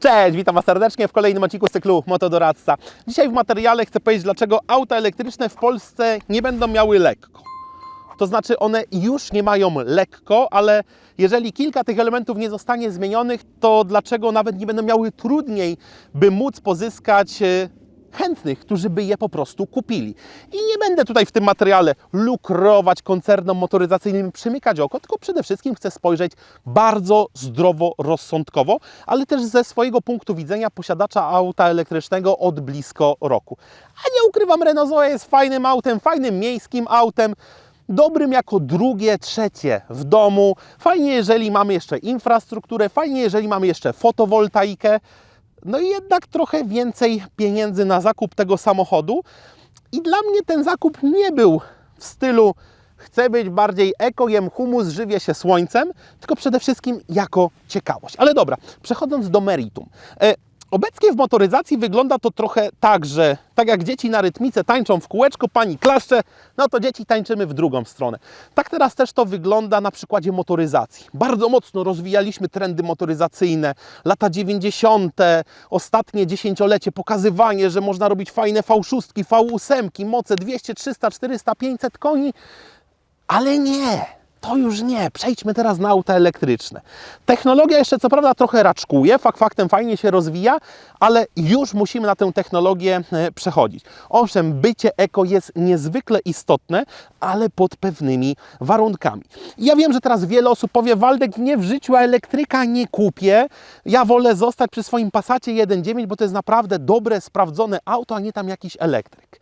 Cześć, witam Was serdecznie w kolejnym odcinku z cyklu Motodoradca. Dzisiaj w materiale chcę powiedzieć, dlaczego auta elektryczne w Polsce nie będą miały lekko. To znaczy one już nie mają lekko, ale jeżeli kilka tych elementów nie zostanie zmienionych, to dlaczego nawet nie będą miały trudniej, by móc pozyskać e, chętnych, którzy by je po prostu kupili. I nie będę tutaj w tym materiale lukrować koncernom motoryzacyjnym, przymykać oko, tylko przede wszystkim chcę spojrzeć bardzo zdroworozsądkowo, ale też ze swojego punktu widzenia posiadacza auta elektrycznego od blisko roku. A nie ukrywam, Renault Zoe jest fajnym autem, fajnym miejskim autem, dobrym jako drugie, trzecie w domu. Fajnie, jeżeli mamy jeszcze infrastrukturę, fajnie, jeżeli mamy jeszcze fotowoltaikę. No i jednak trochę więcej pieniędzy na zakup tego samochodu. I dla mnie ten zakup nie był w stylu chcę być bardziej eko, jem humus, żywię się słońcem, tylko przede wszystkim jako ciekawość. Ale dobra, przechodząc do meritum. Obecnie w motoryzacji wygląda to trochę tak, że tak jak dzieci na rytmice tańczą w kółeczko, pani klaszcze, no to dzieci tańczymy w drugą stronę. Tak teraz też to wygląda na przykładzie motoryzacji. Bardzo mocno rozwijaliśmy trendy motoryzacyjne. Lata 90., ostatnie dziesięciolecie, pokazywanie, że można robić fajne V6, V8, moce 200, 300, 400, 500 koni, ale nie. To już nie. Przejdźmy teraz na auta elektryczne. Technologia jeszcze co prawda trochę raczkuje, fakt faktem fajnie się rozwija, ale już musimy na tę technologię e, przechodzić. Owszem, bycie eko jest niezwykle istotne, ale pod pewnymi warunkami. Ja wiem, że teraz wiele osób powie, Waldek, nie w życiu elektryka nie kupię. Ja wolę zostać przy swoim Passacie 1.9, bo to jest naprawdę dobre, sprawdzone auto, a nie tam jakiś elektryk.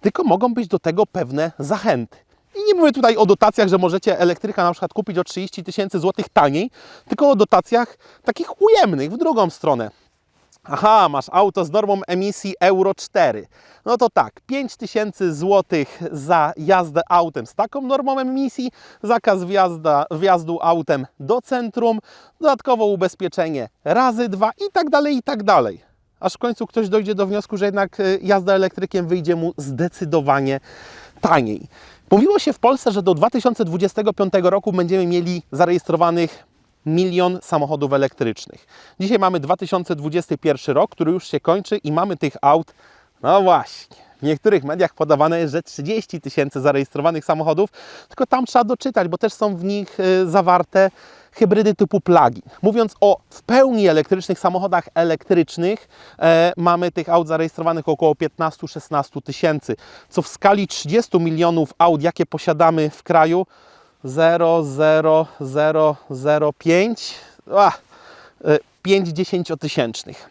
Tylko mogą być do tego pewne zachęty. I nie mówię tutaj o dotacjach, że możecie elektryka na przykład kupić o 30 tysięcy złotych taniej, tylko o dotacjach takich ujemnych, w drugą stronę. Aha, masz auto z normą emisji Euro 4. No to tak, 5 tysięcy złotych za jazdę autem z taką normą emisji, zakaz wjazda, wjazdu autem do centrum, dodatkowo ubezpieczenie razy dwa i tak dalej, i tak dalej. Aż w końcu ktoś dojdzie do wniosku, że jednak y, jazda elektrykiem wyjdzie mu zdecydowanie taniej. Mówiło się w Polsce, że do 2025 roku będziemy mieli zarejestrowanych milion samochodów elektrycznych. Dzisiaj mamy 2021 rok, który już się kończy i mamy tych aut, no właśnie. W niektórych mediach podawane jest, że 30 tysięcy zarejestrowanych samochodów, tylko tam trzeba doczytać, bo też są w nich y, zawarte hybrydy typu plug-in. Mówiąc o w pełni elektrycznych samochodach elektrycznych, e, mamy tych aut zarejestrowanych około 15-16 tysięcy, co w skali 30 milionów aut, jakie posiadamy w kraju, 0,0005, a, e, 5 dziesięciotysięcznych.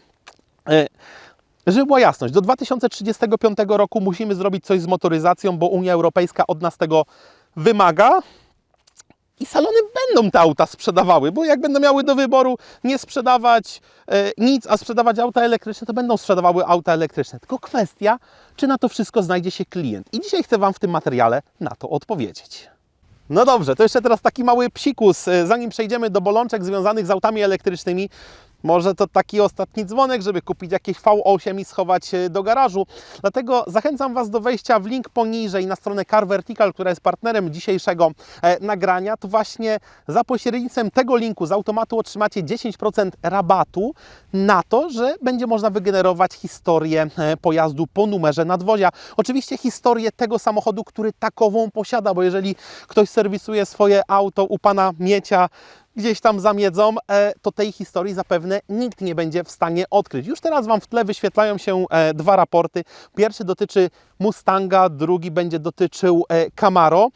Żeby była jasność, do 2035 roku musimy zrobić coś z motoryzacją, bo Unia Europejska od nas tego wymaga. I salony będą te auta sprzedawały, bo jak będą miały do wyboru nie sprzedawać e, nic, a sprzedawać auta elektryczne, to będą sprzedawały auta elektryczne. Tylko kwestia, czy na to wszystko znajdzie się klient. I dzisiaj chcę Wam w tym materiale na to odpowiedzieć. No dobrze, to jeszcze teraz taki mały psikus, e, zanim przejdziemy do bolączek związanych z autami elektrycznymi. Może to taki ostatni dzwonek, żeby kupić jakieś V8 i schować e, do garażu. Dlatego zachęcam Was do wejścia w link poniżej na stronę Car Vertical, która jest partnerem dzisiejszego e, nagrania. To właśnie za pośrednictwem tego linku z automatu otrzymacie 10% rabatu na to, że będzie można wygenerować historię e, pojazdu po numerze nadwozia. Oczywiście historię tego samochodu, który takową posiada, bo jeżeli ktoś serwisuje swoje auto u pana Miecia, gdzieś tam zamiedzą, e, to tej historii zapewne nikt nie będzie w stanie odkryć. Już teraz Wam w tle wyświetlają się e, dwa raporty. Pierwszy dotyczy Mustanga, drugi będzie dotyczył e, Camaro,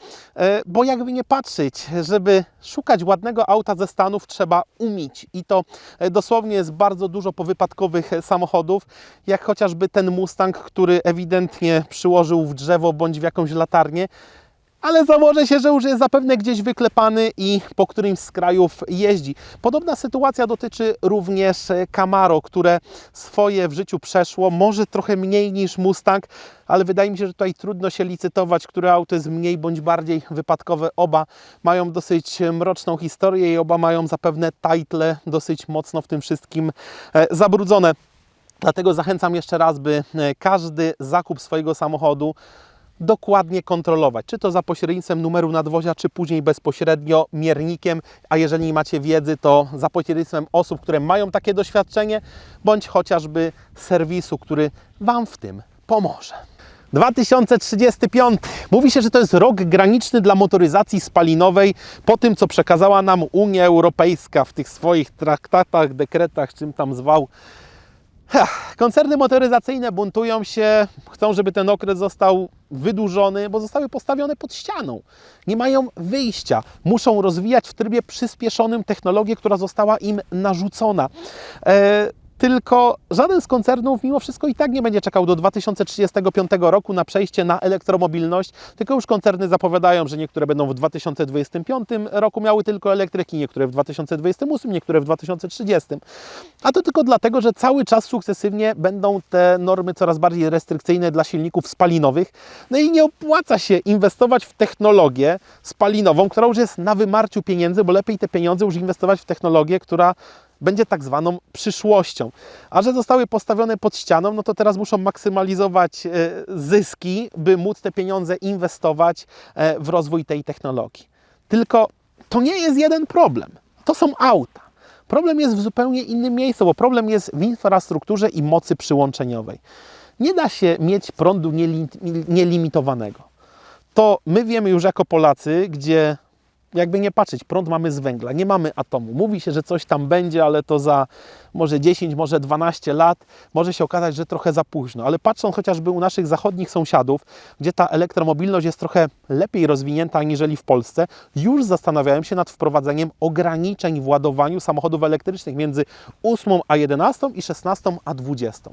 bo jakby nie patrzeć, żeby szukać ładnego auta ze Stanów trzeba umieć i to dosłownie jest bardzo dużo powypadkowych samochodów, jak chociażby ten Mustang, który ewidentnie przyłożył w drzewo bądź w jakąś latarnię, ale założę się, że już jest zapewne gdzieś wyklepany i po którymś z krajów jeździ. Podobna sytuacja dotyczy również e, Camaro, które swoje w życiu przeszło, może trochę mniej niż Mustang, ale wydaje mi się, że tutaj trudno się licytować, które auto jest mniej bądź bardziej wypadkowe. Oba mają dosyć mroczną historię i oba mają zapewne title dosyć mocno w tym wszystkim e, zabrudzone. Dlatego zachęcam jeszcze raz, by e, każdy zakup swojego samochodu dokładnie kontrolować, czy to za pośrednictwem numeru nadwozia, czy później bezpośrednio miernikiem, a jeżeli macie wiedzy, to za pośrednictwem osób, które mają takie doświadczenie, bądź chociażby serwisu, który Wam w tym pomoże. 2035. Mówi się, że to jest rok graniczny dla motoryzacji spalinowej po tym, co przekazała nam Unia Europejska w tych swoich traktatach, dekretach, czym tam zwał. Koncerny motoryzacyjne buntują się, chcą, żeby ten okres został wydłużony, bo zostały postawione pod ścianą. Nie mają wyjścia. Muszą rozwijać w trybie przyspieszonym technologię, która została im narzucona. E, tylko żaden z koncernów mimo wszystko i tak nie będzie czekał do 2035 roku na przejście na elektromobilność, tylko już koncerny zapowiadają, że niektóre będą w 2025 roku miały tylko elektryki, niektóre w 2028, niektóre w 2030. A to tylko dlatego, że cały czas sukcesywnie będą te normy coraz bardziej restrykcyjne dla silników spalinowych. No i nie opłaca się inwestować w technologię spalinową, która już jest na wymarciu pieniędzy, bo lepiej te pieniądze już inwestować w technologię, która będzie tak zwaną przyszłością. A że zostały postawione pod ścianą, no to teraz muszą maksymalizować e, zyski, by móc te pieniądze inwestować e, w rozwój tej technologii. Tylko to nie jest jeden problem. To są auta. Problem jest w zupełnie innym miejscu, bo problem jest w infrastrukturze i mocy przyłączeniowej. Nie da się mieć prądu nieli- nielimitowanego. To my wiemy już jako Polacy, gdzie jakby nie patrzeć, prąd mamy z węgla, nie mamy atomu. Mówi się, że coś tam będzie, ale to za może 10, może 12 lat może się okazać, że trochę za późno. Ale patrząc chociażby u naszych zachodnich sąsiadów, gdzie ta elektromobilność jest trochę lepiej rozwinięta aniżeli w Polsce, już zastanawiałem się nad wprowadzeniem ograniczeń w ładowaniu samochodów elektrycznych między 8 a 11 i 16 a 20.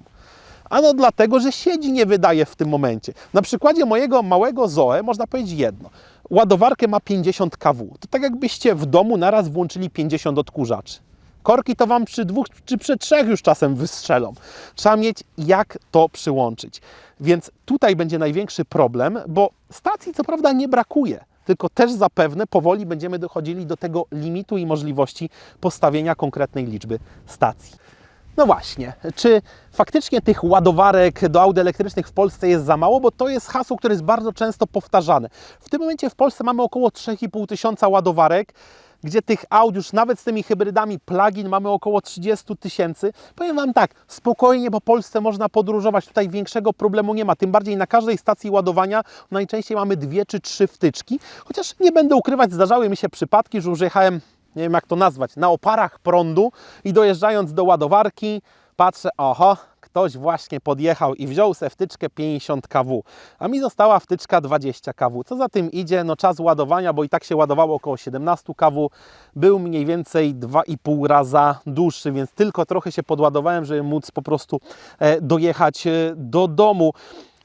Ano dlatego, że siedzi nie wydaje w tym momencie. Na przykładzie mojego małego Zoe można powiedzieć jedno. Ładowarkę ma 50 kW. To tak jakbyście w domu naraz włączyli 50 odkurzaczy. Korki to Wam przy dwóch czy przy trzech już czasem wystrzelą. Trzeba mieć jak to przyłączyć. Więc tutaj będzie największy problem, bo stacji co prawda nie brakuje, tylko też zapewne powoli będziemy dochodzili do tego limitu i możliwości postawienia konkretnej liczby stacji. No właśnie, czy faktycznie tych ładowarek do aut elektrycznych w Polsce jest za mało? Bo to jest hasło, które jest bardzo często powtarzane. W tym momencie w Polsce mamy około 3,5 tysiąca ładowarek, gdzie tych aut już nawet z tymi hybrydami plug-in mamy około 30 tysięcy. Powiem Wam tak, spokojnie po Polsce można podróżować, tutaj większego problemu nie ma. Tym bardziej na każdej stacji ładowania najczęściej mamy dwie czy trzy wtyczki. Chociaż nie będę ukrywać, zdarzały mi się przypadki, że już jechałem nie wiem jak to nazwać, na oparach prądu i dojeżdżając do ładowarki, patrzę, oho, ktoś właśnie podjechał i wziął se wtyczkę 50 kW, a mi została wtyczka 20 kW. Co za tym idzie, no czas ładowania, bo i tak się ładowało około 17 kW, był mniej więcej 2,5 raza dłuższy, więc tylko trochę się podładowałem, żeby móc po prostu e, dojechać e, do domu.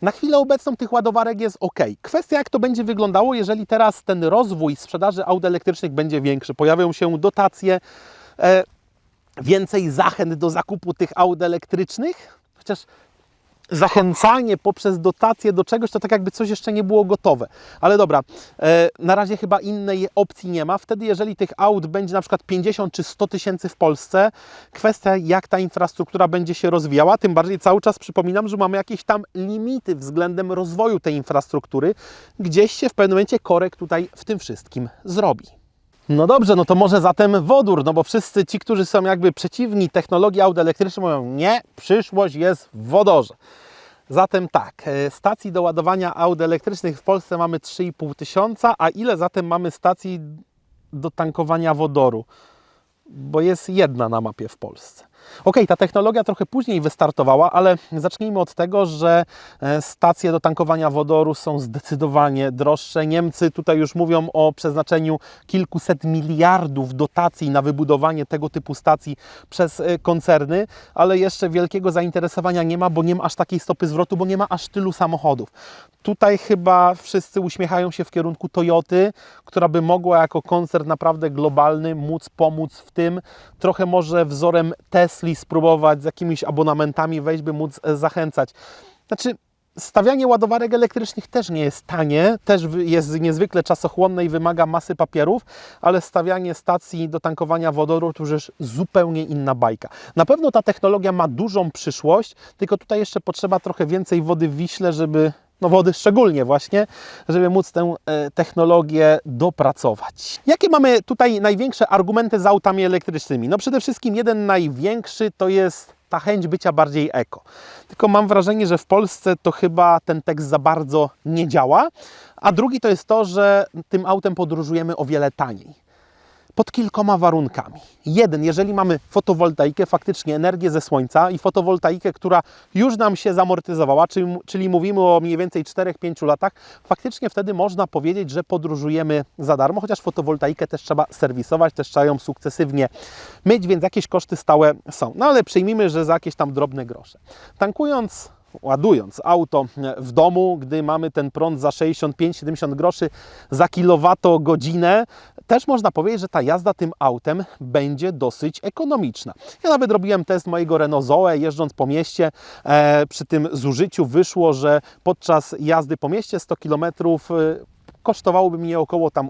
Na chwilę obecną tych ładowarek jest ok. Kwestia, jak to będzie wyglądało, jeżeli teraz ten rozwój sprzedaży aut elektrycznych będzie większy. Pojawią się dotacje, e, więcej zachęt do zakupu tych aut elektrycznych, chociaż zachęcanie poprzez dotacje do czegoś, to tak jakby coś jeszcze nie było gotowe. Ale dobra, e, na razie chyba innej opcji nie ma. Wtedy, jeżeli tych aut będzie na przykład 50 czy 100 tysięcy w Polsce, kwestia jak ta infrastruktura będzie się rozwijała, tym bardziej cały czas przypominam, że mamy jakieś tam limity względem rozwoju tej infrastruktury. Gdzieś się w pewnym momencie korek tutaj w tym wszystkim zrobi. No dobrze, no to może zatem wodór, no bo wszyscy ci, którzy są jakby przeciwni technologii aut elektrycznych mówią, nie, przyszłość jest w wodorze. Zatem tak, e, stacji do ładowania aut elektrycznych w Polsce mamy 3,5 tysiąca, a ile zatem mamy stacji do tankowania wodoru? Bo jest jedna na mapie w Polsce. Ok, ta technologia trochę później wystartowała, ale zacznijmy od tego, że e, stacje do tankowania wodoru są zdecydowanie droższe. Niemcy tutaj już mówią o przeznaczeniu kilkuset miliardów dotacji na wybudowanie tego typu stacji przez e, koncerny, ale jeszcze wielkiego zainteresowania nie ma, bo nie ma aż takiej stopy zwrotu, bo nie ma aż tylu samochodów. Tutaj chyba wszyscy uśmiechają się w kierunku Toyoty, która by mogła jako koncern naprawdę globalny móc pomóc w tym, trochę może wzorem Tesli spróbować z jakimiś abonamentami wejść, by móc e, zachęcać. Znaczy, stawianie ładowarek elektrycznych też nie jest tanie, też jest niezwykle czasochłonne i wymaga masy papierów, ale stawianie stacji do tankowania wodoru to już zupełnie inna bajka. Na pewno ta technologia ma dużą przyszłość, tylko tutaj jeszcze potrzeba trochę więcej wody w Wiśle, żeby no wody szczególnie właśnie, żeby móc tę e, technologię dopracować. Jakie mamy tutaj największe argumenty z autami elektrycznymi? No przede wszystkim jeden największy to jest ta chęć bycia bardziej eko. Tylko mam wrażenie, że w Polsce to chyba ten tekst za bardzo nie działa. A drugi to jest to, że tym autem podróżujemy o wiele taniej pod kilkoma warunkami. Jeden, jeżeli mamy fotowoltaikę, faktycznie energię ze słońca i fotowoltaikę, która już nam się zamortyzowała, czyli, czyli mówimy o mniej więcej 4-5 latach, faktycznie wtedy można powiedzieć, że podróżujemy za darmo, chociaż fotowoltaikę też trzeba serwisować, też trzeba ją sukcesywnie myć, więc jakieś koszty stałe są. No ale przyjmijmy, że za jakieś tam drobne grosze. Tankując ładując auto w domu, gdy mamy ten prąd za 65-70 groszy za kilowatogodzinę, też można powiedzieć, że ta jazda tym autem będzie dosyć ekonomiczna. Ja nawet robiłem test mojego Renault Zoe, jeżdżąc po mieście. E, przy tym zużyciu wyszło, że podczas jazdy po mieście 100 km kosztowałoby mnie około tam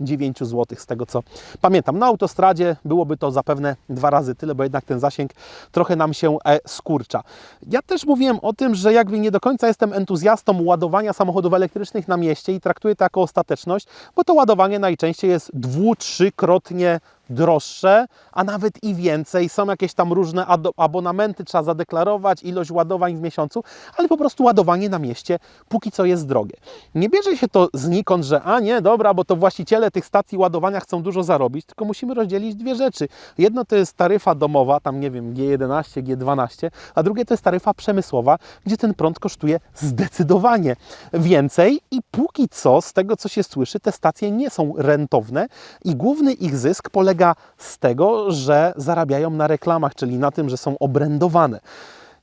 8-9 zł z tego co pamiętam. Na autostradzie byłoby to zapewne dwa razy tyle, bo jednak ten zasięg trochę nam się e, skurcza. Ja też mówiłem o tym, że jakby nie do końca jestem entuzjastą ładowania samochodów elektrycznych na mieście i traktuję to jako ostateczność, bo to ładowanie najczęściej jest dwu, trzykrotnie droższe, a nawet i więcej. Są jakieś tam różne abonamenty, trzeba zadeklarować ilość ładowań w miesiącu, ale po prostu ładowanie na mieście póki co jest drogie. Nie bierze się to znikąd, że a nie, dobra, bo to właściciele tych stacji ładowania chcą dużo zarobić, tylko musimy rozdzielić dwie rzeczy. Jedno to jest taryfa domowa, tam nie wiem, G11, G12, a drugie to jest taryfa przemysłowa, gdzie ten prąd kosztuje zdecydowanie więcej i póki co, z tego co się słyszy, te stacje nie są rentowne i główny ich zysk polega z tego, że zarabiają na reklamach, czyli na tym, że są obrędowane.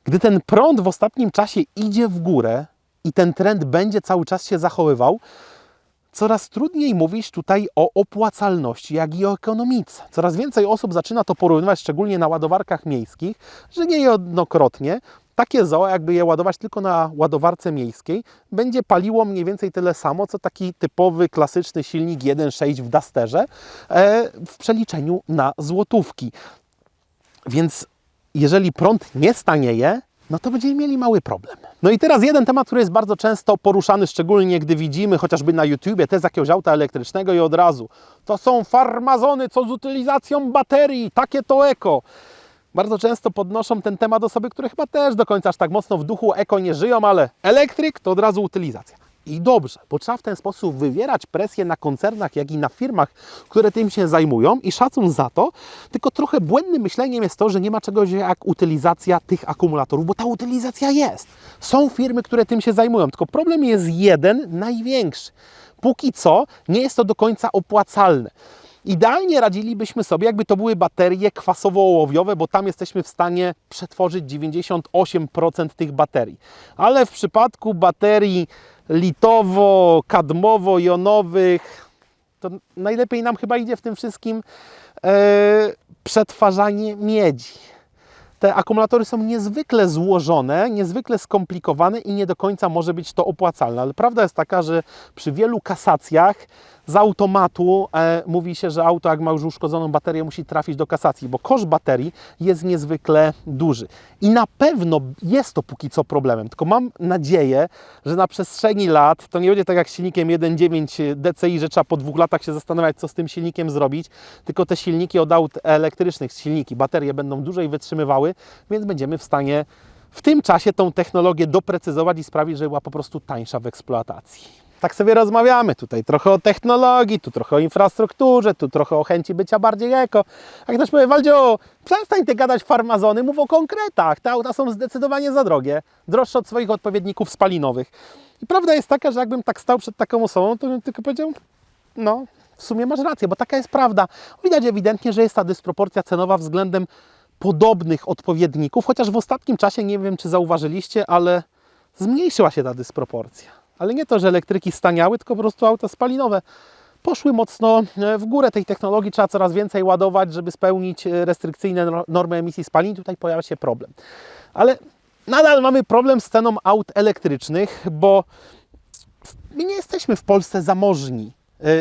Gdy ten prąd w ostatnim czasie idzie w górę i ten trend będzie cały czas się zachowywał, coraz trudniej mówić tutaj o opłacalności, jak i o ekonomice. Coraz więcej osób zaczyna to porównywać, szczególnie na ładowarkach miejskich, że niejednokrotnie takie ZOE, jakby je ładować tylko na ładowarce miejskiej, będzie paliło mniej więcej tyle samo, co taki typowy, klasyczny silnik 1.6 w Dusterze e, w przeliczeniu na złotówki. Więc jeżeli prąd nie stanieje, no to będziemy mieli mały problem. No i teraz jeden temat, który jest bardzo często poruszany, szczególnie gdy widzimy chociażby na YouTubie test jakiegoś auta elektrycznego i od razu to są farmazony, co z utylizacją baterii, takie to eko. Bardzo często podnoszą ten temat osoby, które chyba też do końca aż tak mocno w duchu eko nie żyją, ale elektryk to od razu utylizacja. I dobrze, bo trzeba w ten sposób wywierać presję na koncernach, jak i na firmach, które tym się zajmują i szacun za to, tylko trochę błędnym myśleniem jest to, że nie ma czegoś jak utylizacja tych akumulatorów, bo ta utylizacja jest. Są firmy, które tym się zajmują, tylko problem jest jeden, największy. Póki co nie jest to do końca opłacalne. Idealnie radzilibyśmy sobie, jakby to były baterie kwasowo-ołowiowe, bo tam jesteśmy w stanie przetworzyć 98% tych baterii. Ale w przypadku baterii litowo-kadmowo-jonowych, to najlepiej nam chyba idzie w tym wszystkim e, przetwarzanie miedzi. Te akumulatory są niezwykle złożone, niezwykle skomplikowane i nie do końca może być to opłacalne. Ale prawda jest taka, że przy wielu kasacjach z automatu e, mówi się, że auto jak ma już uszkodzoną baterię musi trafić do kasacji, bo koszt baterii jest niezwykle duży. I na pewno jest to póki co problemem, tylko mam nadzieję, że na przestrzeni lat to nie będzie tak jak z silnikiem 1.9 DCI, że trzeba po dwóch latach się zastanawiać, co z tym silnikiem zrobić, tylko te silniki od aut elektrycznych, silniki, baterie będą dłużej wytrzymywały, więc będziemy w stanie w tym czasie tą technologię doprecyzować i sprawić, że była po prostu tańsza w eksploatacji tak sobie rozmawiamy. Tutaj trochę o technologii, tu trochę o infrastrukturze, tu trochę o chęci bycia bardziej eko. A ktoś powie, Waldzio, przestań ty gadać farmazony, mów o konkretach. Te auta są zdecydowanie za drogie, droższe od swoich odpowiedników spalinowych. I prawda jest taka, że jakbym tak stał przed taką osobą, to bym tylko powiedział, no, w sumie masz rację, bo taka jest prawda. Widać ewidentnie, że jest ta dysproporcja cenowa względem podobnych odpowiedników, chociaż w ostatnim czasie, nie wiem czy zauważyliście, ale zmniejszyła się ta dysproporcja. Ale nie to, że elektryki staniały, tylko po prostu auta spalinowe poszły mocno e, w górę tej technologii. Trzeba coraz więcej ładować, żeby spełnić e, restrykcyjne normy emisji spalin. Tutaj pojawia się problem. Ale nadal mamy problem z ceną aut elektrycznych, bo my nie jesteśmy w Polsce zamożni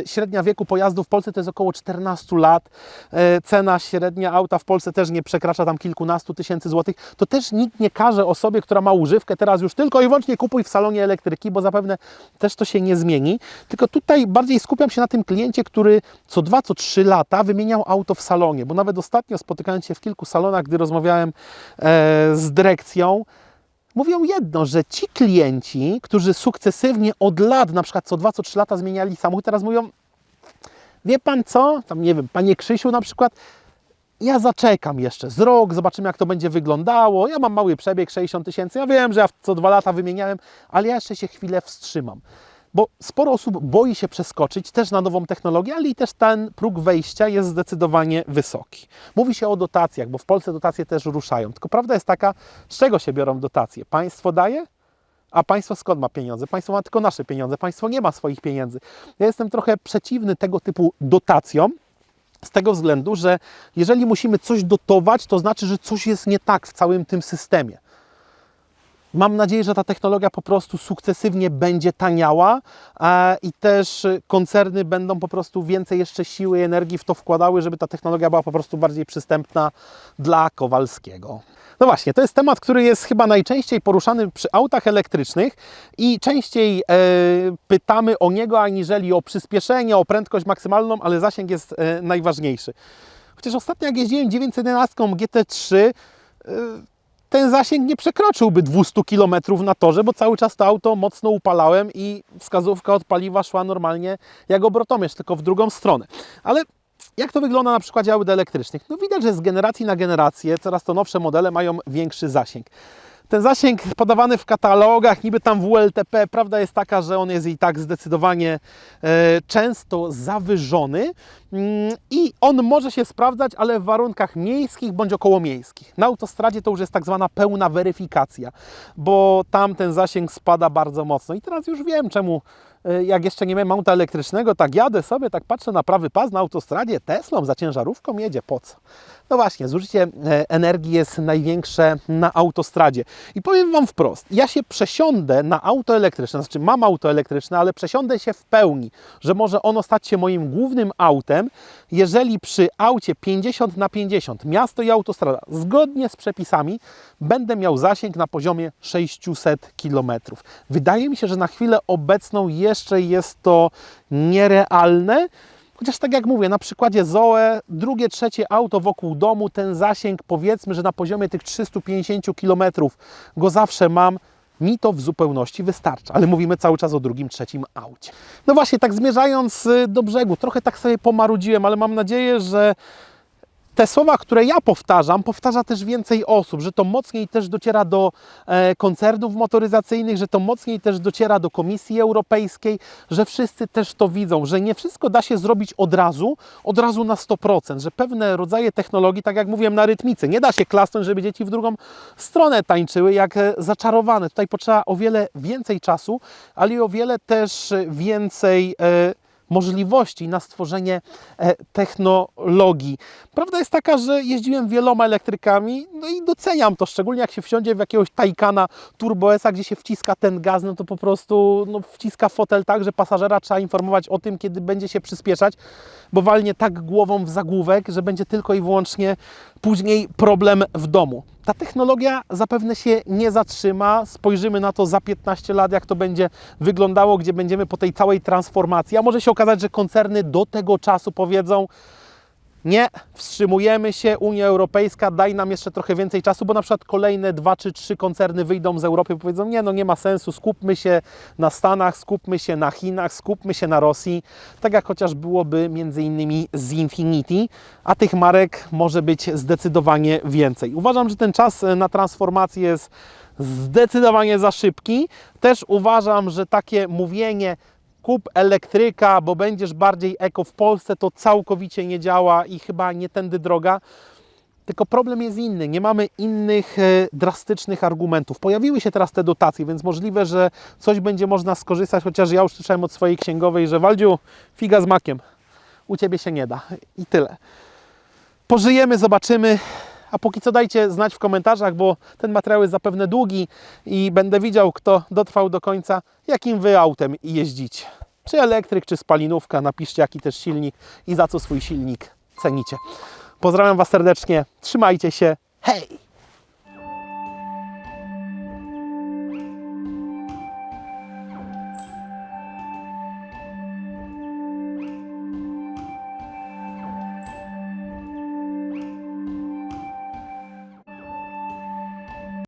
Średnia wieku pojazdu w Polsce to jest około 14 lat. E, Cena średnia auta w Polsce też nie przekracza tam kilkunastu tysięcy złotych. To też nikt nie każe osobie, która ma używkę teraz już tylko i wyłącznie kupuj w salonie elektryki, bo zapewne też to się nie zmieni. Tylko tutaj bardziej skupiam się na tym kliencie, który co dwa, co trzy lata wymieniał auto w salonie, bo nawet ostatnio spotykając się w kilku salonach, gdy rozmawiałem e, z dyrekcją, mówią jedno, że ci klienci, którzy sukcesywnie od lat, na przykład co dwa, co trzy lata zmieniali samochód, teraz mówią, wie pan co, tam nie wiem, panie Krzysiu na przykład, ja zaczekam jeszcze z rok, zobaczymy jak to będzie wyglądało. Ja mam mały przebieg 60 tysięcy. Ja wiem, że ja co dwa lata wymieniałem, ale ja jeszcze się chwilę wstrzymam. Bo sporo osób boi się przeskoczyć też na nową technologię, ale i też ten próg wejścia jest zdecydowanie wysoki. Mówi się o dotacjach, bo w Polsce dotacje też ruszają. Tylko prawda jest taka, z czego się biorą dotacje? Państwo daje? A państwo skąd ma pieniądze? Państwo ma tylko nasze pieniądze, państwo nie ma swoich pieniędzy. Ja jestem trochę przeciwny tego typu dotacjom, z tego względu, że jeżeli musimy coś dotować, to znaczy, że coś jest nie tak w całym tym systemie. Mam nadzieję, że ta technologia po prostu sukcesywnie będzie taniała e, i też koncerny będą po prostu więcej jeszcze siły i energii w to wkładały, żeby ta technologia była po prostu bardziej przystępna dla Kowalskiego. No właśnie, to jest temat, który jest chyba najczęściej poruszany przy autach elektrycznych i częściej e, pytamy o niego, aniżeli o przyspieszenie, o prędkość maksymalną, ale zasięg jest e, najważniejszy. Chociaż ostatnio jak jeździłem 911 GT3, e, ten zasięg nie przekroczyłby 200 km na torze, bo cały czas to auto mocno upalałem i wskazówka od paliwa szła normalnie jak obrotomierz, tylko w drugą stronę. Ale jak to wygląda na przykładzie aut elektrycznych? No widać, że z generacji na generację coraz to nowsze modele mają większy zasięg. Ten zasięg podawany w katalogach, niby tam WLTP, prawda jest taka, że on jest i tak zdecydowanie e, często zawyżony mm, i on może się sprawdzać, ale w warunkach miejskich bądź okołomiejskich. Na autostradzie to już jest tak zwana pełna weryfikacja, bo tam ten zasięg spada bardzo mocno. I teraz już wiem, czemu jak jeszcze nie miałem auta elektrycznego, tak jadę sobie, tak patrzę na prawy pas na autostradzie, Teslą za ciężarówką jedzie, po co? No właśnie, zużycie e, energii jest największe na autostradzie. I powiem Wam wprost, ja się przesiądę na auto elektryczne, znaczy mam auto elektryczne, ale przesiądę się w pełni, że może ono stać się moim głównym autem, jeżeli przy aucie 50 na 50, miasto i autostrada, zgodnie z przepisami, będę miał zasięg na poziomie 600 km. Wydaje mi się, że na chwilę obecną jeszcze jest to nierealne, Chociaż tak jak mówię, na przykładzie Zoe, drugie, trzecie auto wokół domu, ten zasięg powiedzmy, że na poziomie tych 350 km go zawsze mam, mi to w zupełności wystarcza. Ale mówimy cały czas o drugim, trzecim aucie. No właśnie, tak zmierzając y, do brzegu, trochę tak sobie pomarudziłem, ale mam nadzieję, że te słowa, które ja powtarzam, powtarza też więcej osób, że to mocniej też dociera do e, koncernów motoryzacyjnych, że to mocniej też dociera do Komisji Europejskiej, że wszyscy też to widzą, że nie wszystko da się zrobić od razu, od razu na 100%, że pewne rodzaje technologii, tak jak mówiłem na rytmicy, nie da się klasnąć, żeby dzieci w drugą stronę tańczyły jak e, zaczarowane. Tutaj potrzeba o wiele więcej czasu, ale i o wiele też więcej e, możliwości na stworzenie e, technologii. Prawda jest taka, że jeździłem wieloma elektrykami, no i doceniam to, szczególnie jak się wsiądzie w jakiegoś Taycana Turbo S, gdzie się wciska ten gaz, no to po prostu no, wciska fotel tak, że pasażera trzeba informować o tym, kiedy będzie się przyspieszać, bo walnie tak głową w zagłówek, że będzie tylko i wyłącznie później problem w domu. Ta technologia zapewne się nie zatrzyma. Spojrzymy na to za 15 lat, jak to będzie wyglądało, gdzie będziemy po tej całej transformacji. A może się okazać, że koncerny do tego czasu powiedzą, nie, wstrzymujemy się, Unia Europejska, daj nam jeszcze trochę więcej czasu, bo na przykład kolejne dwa czy trzy koncerny wyjdą z Europy i powiedzą, nie, no nie ma sensu, skupmy się na Stanach, skupmy się na Chinach, skupmy się na Rosji, tak jak chociaż byłoby między innymi z Infinity, a tych marek może być zdecydowanie więcej. Uważam, że ten czas na transformację jest zdecydowanie za szybki. Też uważam, że takie mówienie kup elektryka, bo będziesz bardziej eko w Polsce, to całkowicie nie działa i chyba nie tędy droga. Tylko problem jest inny. Nie mamy innych e, drastycznych argumentów. Pojawiły się teraz te dotacje, więc możliwe, że coś będzie można skorzystać, chociaż ja już słyszałem od swojej księgowej, że Waldziu, figa z makiem. U Ciebie się nie da. I tyle. Pożyjemy, zobaczymy. A póki co dajcie znać w komentarzach, bo ten materiał jest zapewne długi i będę widział, kto dotrwał do końca, jakim Wy autem jeździcie. Czy elektryk, czy spalinówka. Napiszcie jaki też silnik i za co swój silnik cenicie. Pozdrawiam Was serdecznie. Trzymajcie się. Hej!